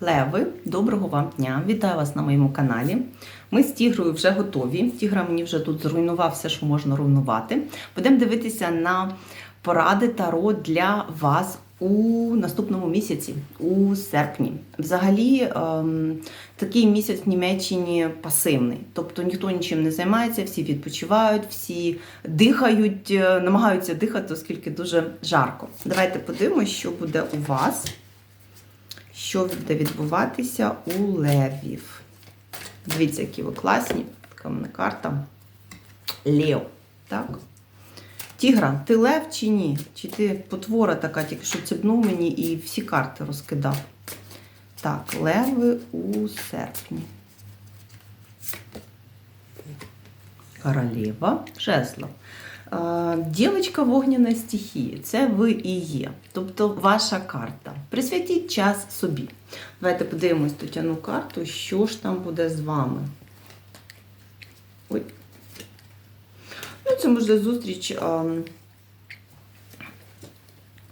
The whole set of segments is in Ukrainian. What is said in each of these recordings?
Леви, доброго вам дня! Вітаю вас на моєму каналі. Ми з Тігрою вже готові. Тігра мені вже тут зруйнував все, що можна руйнувати. Будемо дивитися на поради Таро для вас у наступному місяці, у серпні. Взагалі, ем, такий місяць в Німеччині пасивний. Тобто ніхто нічим не займається, всі відпочивають, всі дихають, е, намагаються дихати, оскільки дуже жарко. Давайте подивимося, що буде у вас що буде відбуватися у левів. Дивіться, які ви класні. Така в мене карта. Лев. Так? Тігра, ти лев чи ні? Чи ти потвора така, тільки що цепнув мені і всі карти розкидав? Так, леви у серпні. Королева жезлов. Дівочка вогняної стихії, це ви і є. Тобто ваша карта. Присвятіть час собі. Давайте подивимось Тетяну карту, що ж там буде з вами. Ой. Ну, це може зустріч.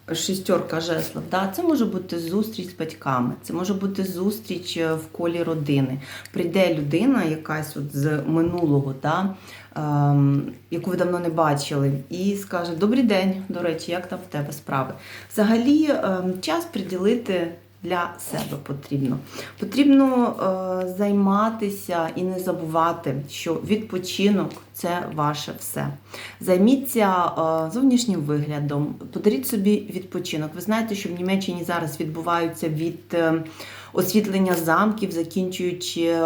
А, Шістерка жезлов, да? це може бути зустріч з батьками, це може бути зустріч е, в колі родини. Прийде людина, якась от з минулого, да? ем, яку ви давно не бачили, і скаже: Добрий день, до речі, як там в тебе справи? Взагалі, ем, час приділити для себе потрібно. Потрібно е, займатися і не забувати, що відпочинок це ваше все. Займіться е, зовнішнім виглядом, подаріть собі відпочинок. Ви знаєте, що в Німеччині зараз відбуваються від е, освітлення замків, закінчуючи е,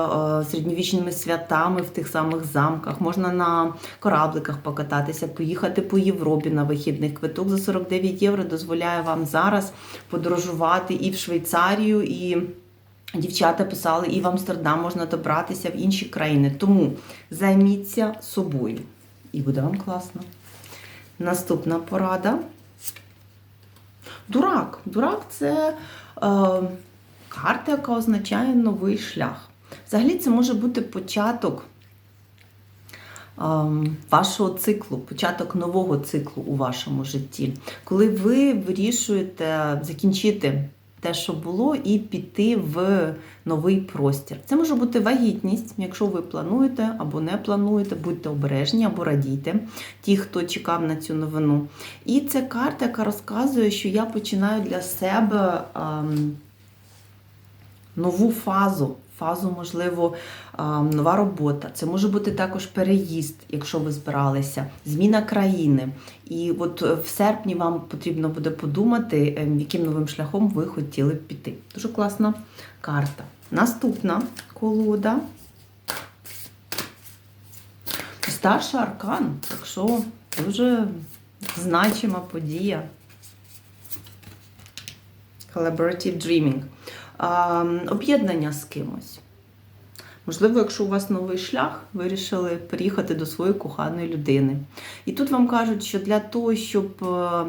середньовічними святами в тих самих замках. Можна на корабликах покататися, поїхати по Європі на вихідних. Квиток за 49 євро дозволяє вам зараз подорожувати і в Швейцарію, і. Дівчата писали, і в Амстердам можна добратися в інші країни. Тому займіться собою. І буде вам класно. Наступна порада. Дурак. Дурак це е, карта, яка означає новий шлях. Взагалі, це може бути початок е, вашого циклу, початок нового циклу у вашому житті. Коли ви вирішуєте закінчити те, що було, і піти в новий простір. Це може бути вагітність, якщо ви плануєте або не плануєте, будьте обережні або радійте, ті, хто чекав на цю новину. І це карта, яка розказує, що я починаю для себе ем, нову фазу. Фазу, можливо, нова робота. Це може бути також переїзд, якщо ви збиралися, зміна країни. І от в серпні вам потрібно буде подумати, ем, яким новим шляхом ви хотіли б піти. Дуже класна карта. Наступна колода. Старший аркан, так що дуже значима подія. Collaborative Dreaming. Об'єднання з кимось. Можливо, якщо у вас новий шлях, вирішили приїхати до своєї коханої людини. І тут вам кажуть, що для того, щоб е,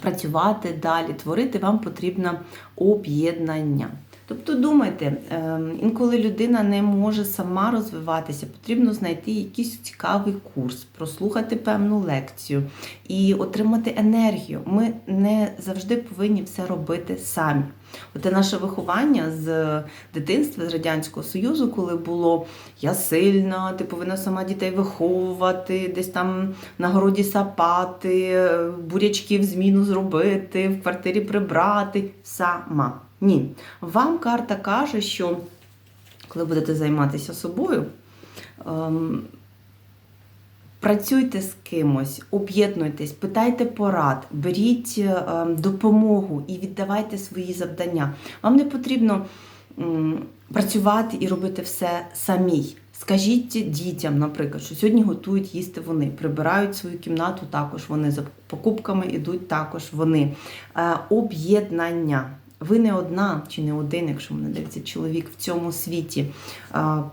працювати далі, творити, вам потрібно об'єднання. Тобто думайте, ем, інколи людина не може сама розвиватися, потрібно знайти якийсь цікавий курс, прослухати певну лекцію і отримати енергію. Ми не завжди повинні все робити самі. Оте наше виховання з дитинства, з Радянського Союзу, коли було я сильна, ти повинна сама дітей виховувати, десь там на городі сапати, бурячки в зміну зробити, в квартирі прибрати сама. Ні. Вам карта каже, що коли будете займатися собою, ем, працюйте з кимось, об'єднуйтесь, питайте порад, беріть ем, допомогу і віддавайте свої завдання. Вам не потрібно ем, працювати і робити все самій. Скажіть дітям, наприклад, що сьогодні готують їсти вони, прибирають свою кімнату також вони, за покупками йдуть також вони. Е, об'єднання. Ви не одна чи не один, якщо мене дивиться чоловік в цьому світі.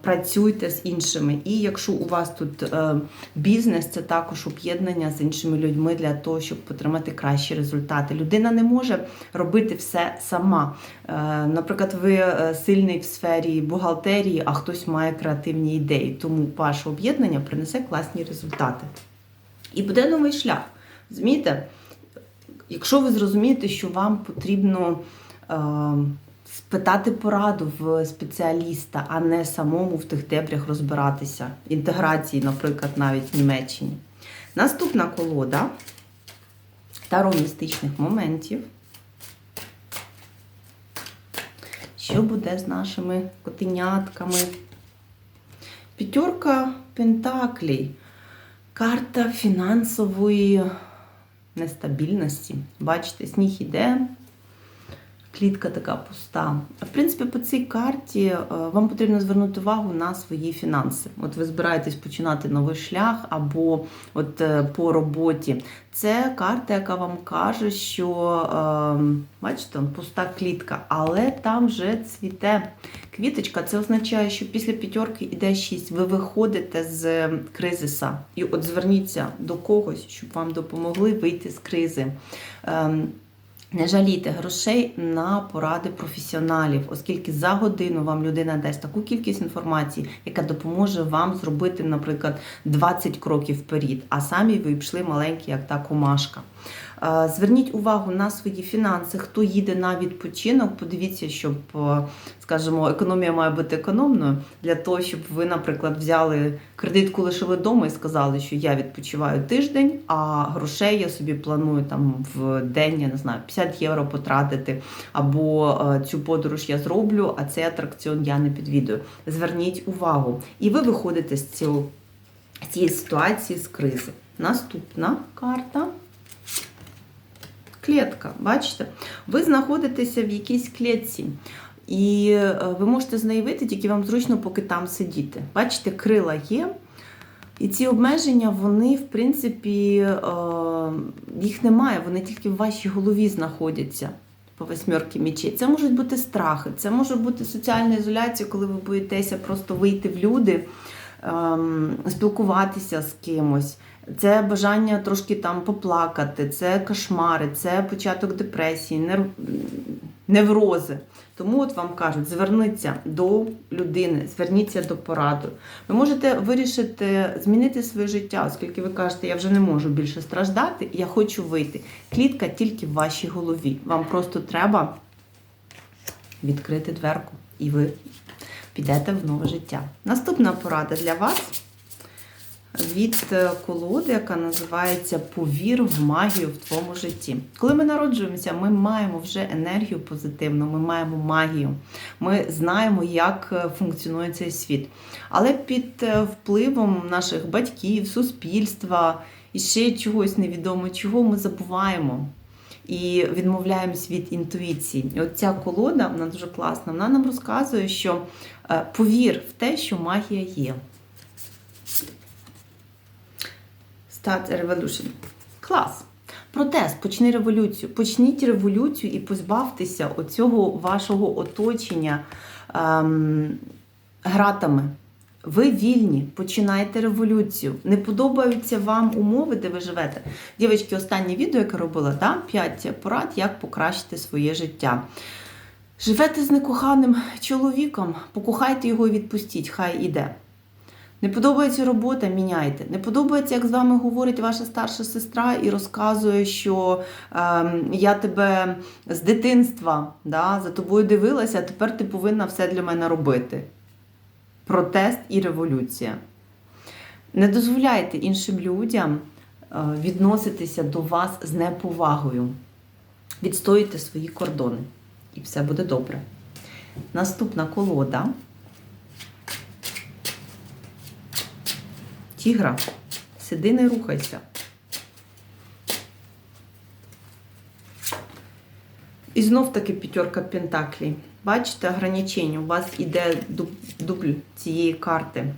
Працюйте з іншими. І якщо у вас тут е, бізнес, це також об'єднання з іншими людьми для того, щоб отримати кращі результати. Людина не може робити все сама. Е, наприклад, ви е, сильний в сфері бухгалтерії, а хтось має креативні ідеї. Тому ваше об'єднання принесе класні результати. І буде новий шлях. Змієте? Якщо ви зрозумієте, що вам потрібно спитати пораду в спеціаліста, а не самому в тих дебрях розбиратися. Інтеграції, наприклад, навіть в Німеччині. Наступна колода таро містичних моментів. Що буде з нашими котенятками? П'ятерка Пентаклей. Карта фінансової нестабільності. Бачите, сніг іде, клітка така пуста. В принципі, по цій карті е, вам потрібно звернути увагу на свої фінанси. От ви збираєтесь починати новий шлях або от е, по роботі. Це карта, яка вам каже, що е, бачите, пуста клітка, але там вже цвіте квіточка. Це означає, що після п'ятерки іде шість. Ви виходите з кризиса. І от зверніться до когось, щоб вам допомогли вийти з кризи. Не жалійте грошей на поради професіоналів, оскільки за годину вам людина дасть таку кількість інформації, яка допоможе вам зробити, наприклад, 20 кроків вперед, а самі ви пішли маленькі, як та комашка. Зверніть увагу на свої фінанси. Хто їде на відпочинок, подивіться, щоб, е, скажімо, економія має бути економною для того, щоб ви, наприклад, взяли кредитку, лишили вдома і сказали, що я відпочиваю тиждень, а грошей я собі планую там в день, я не знаю, 50 євро потратити, або е, цю подорож я зроблю, а цей атракціон я не підвідую. Зверніть увагу. І ви виходите з цього, цієї ситуації, з кризи. Наступна карта. Клітка, бачите? Ви знаходитеся в якійсь клітці. І е, ви можете з неї вийти, тільки вам зручно поки там сидіти. Бачите, крила є. І ці обмеження, вони, в принципі, е, їх немає, вони тільки в вашій голові знаходяться по восьмерки мічей. Це можуть бути страхи, це може бути соціальна ізоляція, коли ви боїтеся просто вийти в люди, ем, спілкуватися з кимось. Це бажання трошки там поплакати, це кошмари, це початок депресії, неврози. Тому от вам кажуть, зверніться до людини, зверніться до поради. Ви можете вирішити змінити своє життя, оскільки ви кажете, я вже не можу більше страждати, я хочу вийти. Клітка тільки в вашій голові. Вам просто треба відкрити дверку, і ви підете в нове життя. Наступна порада для вас від е, колоди, яка називається Повір в магію в твоєму житті. Коли ми народжуємося, ми маємо вже енергію позитивну, ми маємо магію, ми знаємо, як е, функціонує цей світ. Але під е, впливом наших батьків, суспільства і ще чогось невідомо, чого ми забуваємо. І відмовляємось від інтуїції. І от ця колода, вона дуже класна, вона нам розказує, що повір в те, що магія є. Start a revolution. Клас. Протест, почни революцію. Почніть революцію і позбавтеся оцього вашого оточення ем, гратами. Ви вільні, починайте революцію. Не подобаються вам умови, де ви живете. Дівчатки, останнє відео, яке робила, да? 5 порад, як покращити своє життя. Живете з некоханим чоловіком, покохайте його і відпустіть, хай іде. Не подобається робота, міняйте. Не подобається, як з вами говорить ваша старша сестра і розказує, що е, я тебе з дитинства да, за тобою дивилася, а тепер ти повинна все для мене робити. Протест і революція. Не дозволяйте іншим людям е, відноситися до вас з неповагою. Відстоюйте свої кордони. І все буде добре. Наступна колода. Тігра, сиди, не рухайся. І знов таки п'ятерка Пентаклі. Бачите, ограничення. У вас іде дубль цієї карти.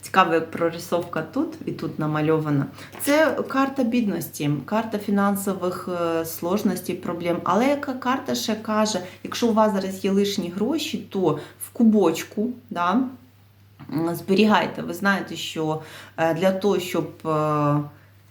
Цікава прорисовка тут і тут намальована. Це карта бідності, карта фінансових е, сложностей, проблем. Але яка карта ще каже, якщо у вас зараз є лишні гроші, то в кубочку, да, зберігайте. Ви знаєте, що е, для того, щоб,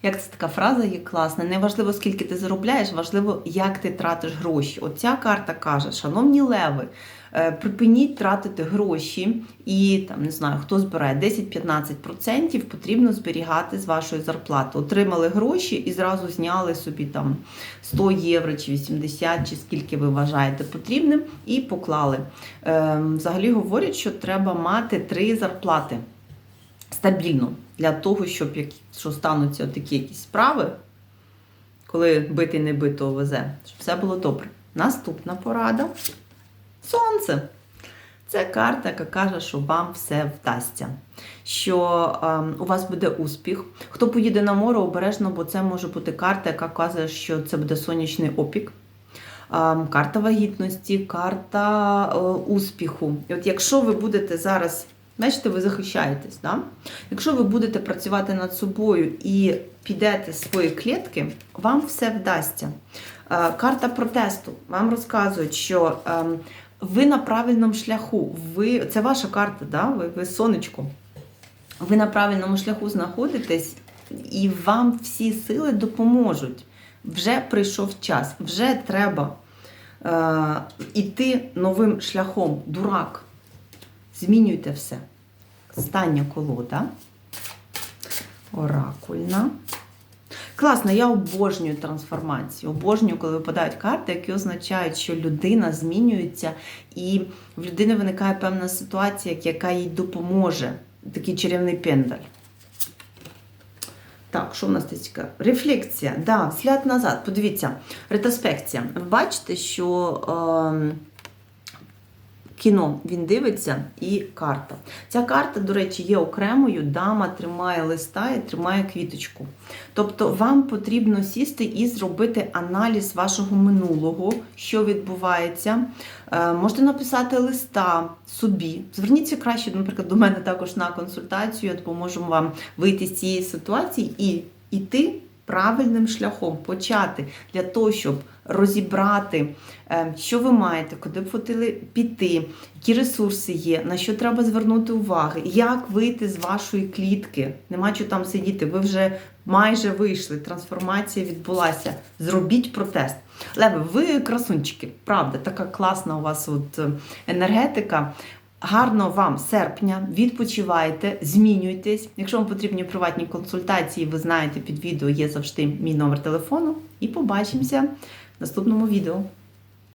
Як це така фраза є класна. Не важливо, скільки ти заробляєш, важливо, як ти тратиш гроші. Оця карта каже, шановні леви, е, припиніть тратити гроші і там не знаю, хто збирає 10-15% потрібно зберігати з вашої зарплати. Отримали гроші і зразу зняли собі там 100 євро чи 80, чи скільки ви вважаєте потрібним, і поклали. Е, Взагалі говорять, що треба мати три зарплати стабільно для того, щоб якщо стануться такі якісь справи, коли бити не бито везе, щоб все було добре. Наступна порада сонце. Це карта, яка каже, що вам все вдасться, що е, у вас буде успіх. Хто поїде на море, обережно, бо це може бути карта, яка каже, що це буде сонячний опік. Е, карта вагітності, карта е, успіху. І от якщо ви будете зараз, бачите, ви захищаєтесь, да? якщо ви будете працювати над собою і підете з своєї клітки, вам все вдасться. Е, карта протесту вам розказують, що е, ви на правильному шляху. Ви, це ваша карта, да? ви, ви сонечко. Ви на правильному шляху знаходитесь, і вам всі сили допоможуть. Вже прийшов час, вже треба е, іти новим шляхом. Дурак. Змінюйте все. Остання колода. Оракульна. Класно, я обожнюю трансформацію. Обожнюю, коли випадають карти, які означають, що людина змінюється, і в людини виникає певна ситуація, яка їй допоможе. Такий чарівний пендаль. Так, що в нас тут цікаво? Рефлексія. Да, взгляд назад. Подивіться, ретроспекція. Ви бачите, що е, кіно він дивиться і карта. Ця карта, до речі, є окремою. Дама тримає листа і тримає квіточку. Тобто вам потрібно сісти і зробити аналіз вашого минулого, що відбувається. Е, Можете написати листа собі. Зверніться краще, наприклад, до мене також на консультацію. Я допоможу вам вийти з цієї ситуації і йти правильним шляхом, почати для того, щоб розібрати, е, що ви маєте, куди б хотіли піти, які ресурси є, на що треба звернути увагу, як вийти з вашої клітки. Нема що там сидіти. Ви вже майже вийшли, трансформація відбулася. Зробіть протест. Леви, ви красунчики, правда, така класна у вас от е, енергетика. Гарно вам серпня, відпочивайте, змінюйтесь. Якщо вам потрібні приватні консультації, ви знаєте, під відео є завжди мій номер телефону. І побачимося в наступному відео.